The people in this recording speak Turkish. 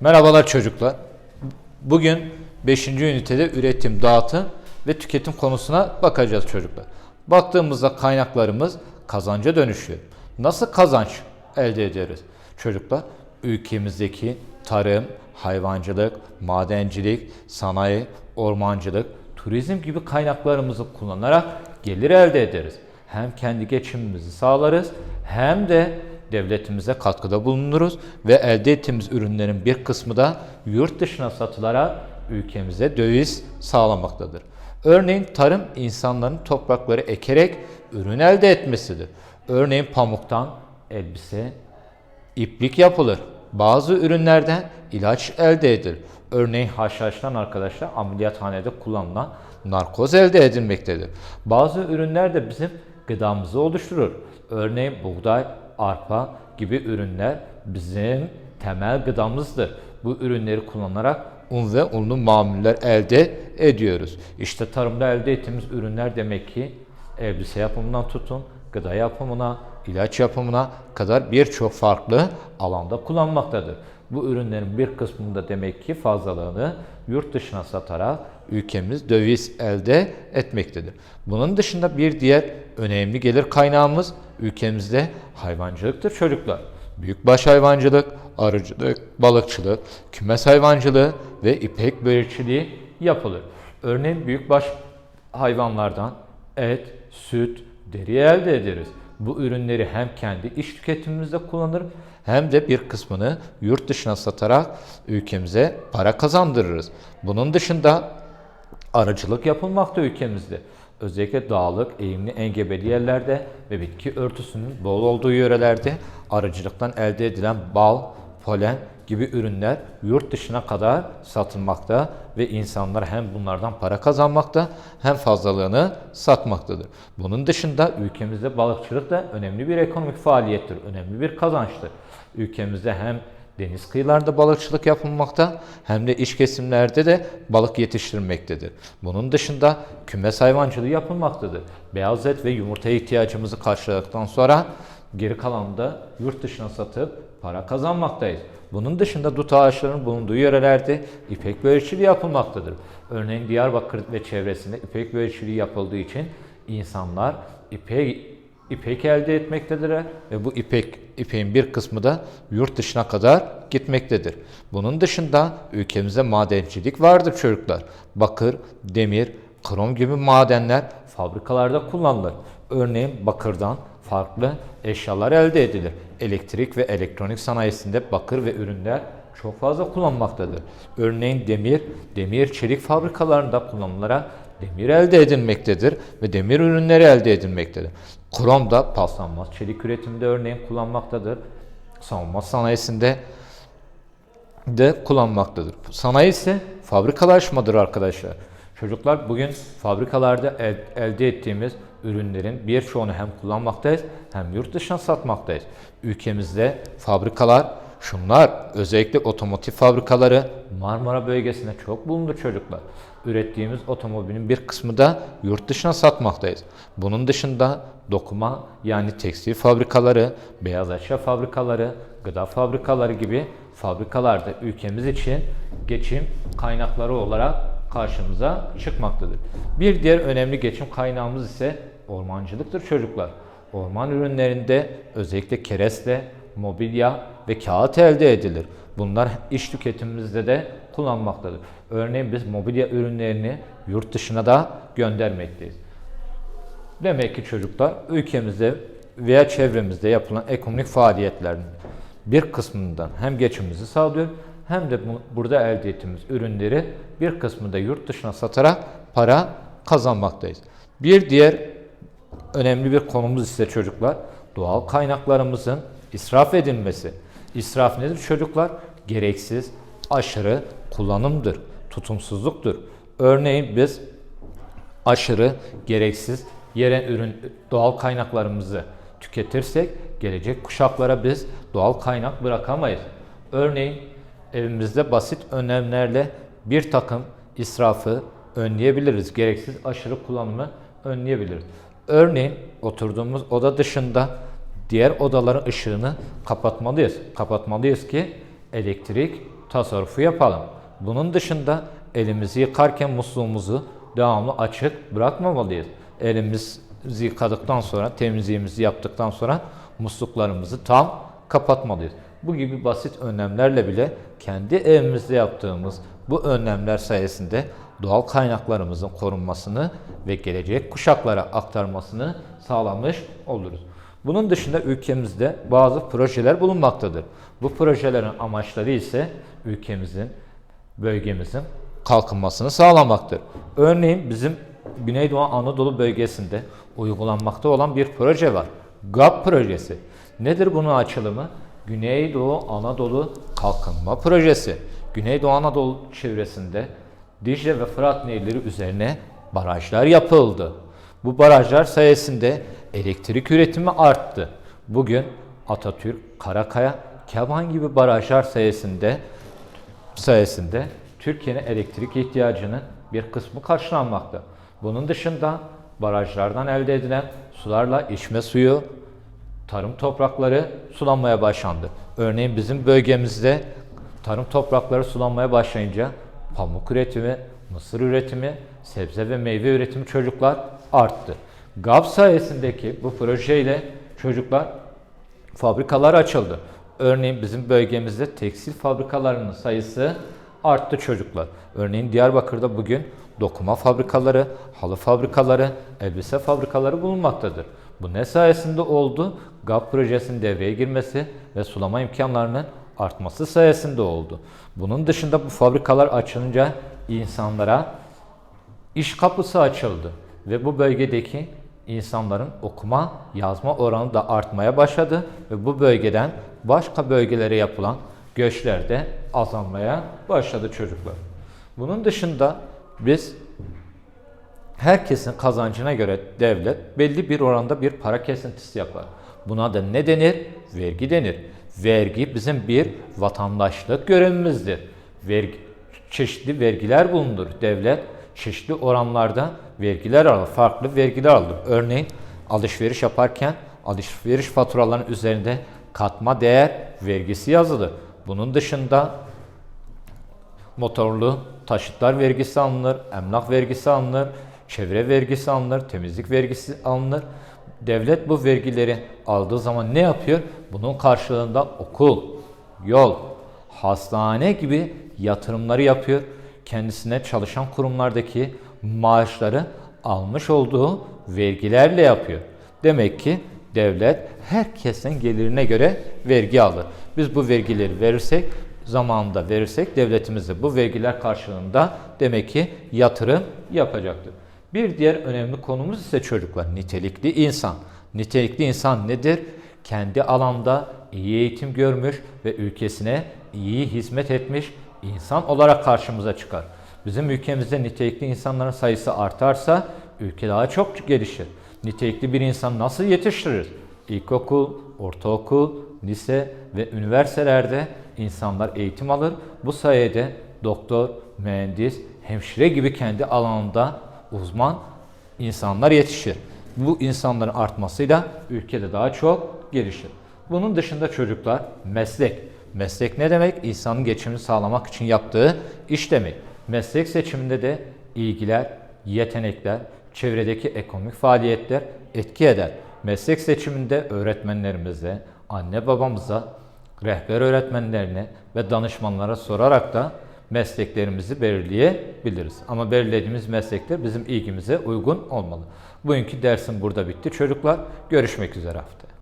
Merhabalar çocuklar. Bugün 5. ünitede üretim, dağıtım ve tüketim konusuna bakacağız çocuklar. Baktığımızda kaynaklarımız kazanca dönüşüyor. Nasıl kazanç elde ederiz? Çocuklar ülkemizdeki tarım, hayvancılık, madencilik, sanayi, ormancılık, turizm gibi kaynaklarımızı kullanarak gelir elde ederiz. Hem kendi geçimimizi sağlarız hem de devletimize katkıda bulunuruz ve elde ettiğimiz ürünlerin bir kısmı da yurt dışına satılarak ülkemize döviz sağlamaktadır. Örneğin tarım insanların toprakları ekerek ürün elde etmesidir. Örneğin pamuktan elbise, iplik yapılır. Bazı ürünlerden ilaç elde edilir. Örneğin haşhaştan arkadaşlar ameliyathanede kullanılan narkoz elde edilmektedir. Bazı ürünler de bizim gıdamızı oluşturur. Örneğin buğday, arpa gibi ürünler bizim temel gıdamızdır. Bu ürünleri kullanarak un ve unlu mamuller elde ediyoruz. İşte tarımda elde ettiğimiz ürünler demek ki elbise yapımından tutun, gıda yapımına, ilaç yapımına kadar birçok farklı alanda kullanmaktadır. Bu ürünlerin bir kısmında demek ki fazlalığını yurt dışına satarak ülkemiz döviz elde etmektedir. Bunun dışında bir diğer önemli gelir kaynağımız ülkemizde hayvancılıktır çocuklar. Büyükbaş hayvancılık, arıcılık, balıkçılık, kümes hayvancılığı ve ipek böğürtçiliği yapılır. Örneğin büyükbaş hayvanlardan et, süt, deri elde ederiz. Bu ürünleri hem kendi iş tüketimimizde kullanır hem de bir kısmını yurt dışına satarak ülkemize para kazandırırız. Bunun dışında arıcılık yapılmakta ülkemizde. Özellikle dağlık, eğimli, engebeli yerlerde ve bitki örtüsünün bol olduğu yörelerde arıcılıktan elde edilen bal, polen gibi ürünler yurt dışına kadar satılmakta ve insanlar hem bunlardan para kazanmakta hem fazlalığını satmaktadır. Bunun dışında ülkemizde balıkçılık da önemli bir ekonomik faaliyettir, önemli bir kazançtır. Ülkemizde hem deniz kıyılarında balıkçılık yapılmakta hem de iç kesimlerde de balık yetiştirilmektedir. Bunun dışında kümes hayvancılığı yapılmaktadır. Beyaz et ve yumurta ihtiyacımızı karşıladıktan sonra geri kalanını da yurt dışına satıp para kazanmaktayız. Bunun dışında dut ağaçlarının bulunduğu yörelerde ipek böğürtçiliği yapılmaktadır. Örneğin Diyarbakır ve çevresinde ipek böğürtçiliği yapıldığı için insanlar ipek ipek elde etmektedirler ve bu ipek ipeğin bir kısmı da yurt dışına kadar gitmektedir. Bunun dışında ülkemizde madencilik vardır çocuklar. Bakır, demir, krom gibi madenler fabrikalarda kullanılır. Örneğin bakırdan farklı eşyalar elde edilir. Elektrik ve elektronik sanayisinde bakır ve ürünler çok fazla kullanmaktadır. Örneğin demir, demir çelik fabrikalarında kullanılarak demir elde edilmektedir ve demir ürünleri elde edilmektedir. Krom da paslanmaz çelik üretiminde örneğin kullanmaktadır. Savunma sanayisinde de kullanmaktadır. Sanayi ise fabrikalaşmadır arkadaşlar. Çocuklar bugün fabrikalarda el, elde ettiğimiz ürünlerin birçoğunu hem kullanmaktayız hem yurt dışına satmaktayız. Ülkemizde fabrikalar şunlar özellikle otomotiv fabrikaları Marmara bölgesinde çok bulundu çocuklar. Ürettiğimiz otomobilin bir kısmı da yurt dışına satmaktayız. Bunun dışında dokuma yani tekstil fabrikaları, beyaz eşya fabrikaları, gıda fabrikaları gibi fabrikalarda ülkemiz için geçim kaynakları olarak karşımıza çıkmaktadır. Bir diğer önemli geçim kaynağımız ise ormancılıktır çocuklar. Orman ürünlerinde özellikle kereste, mobilya ve kağıt elde edilir. Bunlar iş tüketimimizde de kullanmaktadır. Örneğin biz mobilya ürünlerini yurt dışına da göndermekteyiz. Demek ki çocuklar ülkemizde veya çevremizde yapılan ekonomik faaliyetlerin bir kısmından hem geçimimizi sağlıyor hem de bu, burada elde ettiğimiz ürünleri bir kısmını da yurt dışına satarak para kazanmaktayız. Bir diğer önemli bir konumuz ise çocuklar doğal kaynaklarımızın israf edilmesi. İsraf nedir çocuklar? Gereksiz, aşırı kullanımdır, tutumsuzluktur. Örneğin biz aşırı, gereksiz yere ürün doğal kaynaklarımızı tüketirsek gelecek kuşaklara biz doğal kaynak bırakamayız. Örneğin evimizde basit önlemlerle bir takım israfı önleyebiliriz. Gereksiz aşırı kullanımı önleyebiliriz. Örneğin oturduğumuz oda dışında diğer odaların ışığını kapatmalıyız. Kapatmalıyız ki elektrik tasarrufu yapalım. Bunun dışında elimizi yıkarken musluğumuzu devamlı açık bırakmamalıyız. Elimizi yıkadıktan sonra, temizliğimizi yaptıktan sonra musluklarımızı tam kapatmalıyız. Bu gibi basit önlemlerle bile kendi evimizde yaptığımız bu önlemler sayesinde doğal kaynaklarımızın korunmasını ve gelecek kuşaklara aktarmasını sağlamış oluruz. Bunun dışında ülkemizde bazı projeler bulunmaktadır. Bu projelerin amaçları ise ülkemizin, bölgemizin kalkınmasını sağlamaktır. Örneğin bizim Güneydoğu Anadolu bölgesinde uygulanmakta olan bir proje var. GAP projesi. Nedir bunun açılımı? Güneydoğu Anadolu Kalkınma Projesi. Güneydoğu Anadolu çevresinde Dicle ve Fırat nehirleri üzerine barajlar yapıldı. Bu barajlar sayesinde elektrik üretimi arttı. Bugün Atatürk, Karakaya, Keban gibi barajlar sayesinde sayesinde Türkiye'nin elektrik ihtiyacının bir kısmı karşılanmakta. Bunun dışında barajlardan elde edilen sularla içme suyu, tarım toprakları sulanmaya başlandı. Örneğin bizim bölgemizde tarım toprakları sulanmaya başlayınca pamuk üretimi, mısır üretimi, sebze ve meyve üretimi çocuklar arttı. GAP sayesindeki bu projeyle çocuklar fabrikalar açıldı. Örneğin bizim bölgemizde tekstil fabrikalarının sayısı arttı çocuklar. Örneğin Diyarbakır'da bugün dokuma fabrikaları, halı fabrikaları, elbise fabrikaları bulunmaktadır. Bu ne sayesinde oldu? GAP projesinin devreye girmesi ve sulama imkanlarının artması sayesinde oldu. Bunun dışında bu fabrikalar açılınca insanlara iş kapısı açıldı ve bu bölgedeki insanların okuma, yazma oranı da artmaya başladı ve bu bölgeden başka bölgelere yapılan göçler de azalmaya başladı çocuklar. Bunun dışında biz herkesin kazancına göre devlet belli bir oranda bir para kesintisi yapar. Buna da ne denir? Vergi denir. Vergi bizim bir vatandaşlık görevimizdir. Vergi, çeşitli vergiler bulunur. Devlet çeşitli oranlarda vergiler alır, farklı vergiler alır. Örneğin alışveriş yaparken alışveriş faturalarının üzerinde katma değer vergisi yazılır. Bunun dışında motorlu taşıtlar vergisi alınır, emlak vergisi alınır, çevre vergisi alınır, temizlik vergisi alınır. Devlet bu vergileri aldığı zaman ne yapıyor? Bunun karşılığında okul, yol, hastane gibi yatırımları yapıyor. Kendisine çalışan kurumlardaki maaşları almış olduğu vergilerle yapıyor. Demek ki devlet herkesin gelirine göre vergi alır. Biz bu vergileri verirsek, zamanında verirsek devletimiz de bu vergiler karşılığında demek ki yatırım yapacaktır. Bir diğer önemli konumuz ise çocuklar nitelikli insan. Nitelikli insan nedir? Kendi alanda iyi eğitim görmüş ve ülkesine iyi hizmet etmiş insan olarak karşımıza çıkar. Bizim ülkemizde nitelikli insanların sayısı artarsa ülke daha çok gelişir. Nitelikli bir insan nasıl yetiştirir? İlkokul, ortaokul, lise ve üniversitelerde insanlar eğitim alır. Bu sayede doktor, mühendis, hemşire gibi kendi alanında uzman insanlar yetişir. Bu insanların artmasıyla ülkede daha çok gelişir. Bunun dışında çocuklar meslek. Meslek ne demek? İnsanın geçimini sağlamak için yaptığı iş demek. Meslek seçiminde de ilgiler, yetenekler, çevredeki ekonomik faaliyetler etki eder. Meslek seçiminde öğretmenlerimize, anne babamıza, rehber öğretmenlerine ve danışmanlara sorarak da mesleklerimizi belirleyebiliriz. Ama belirlediğimiz meslekler bizim ilgimize uygun olmalı. Bugünkü dersim burada bitti çocuklar. Görüşmek üzere haftaya.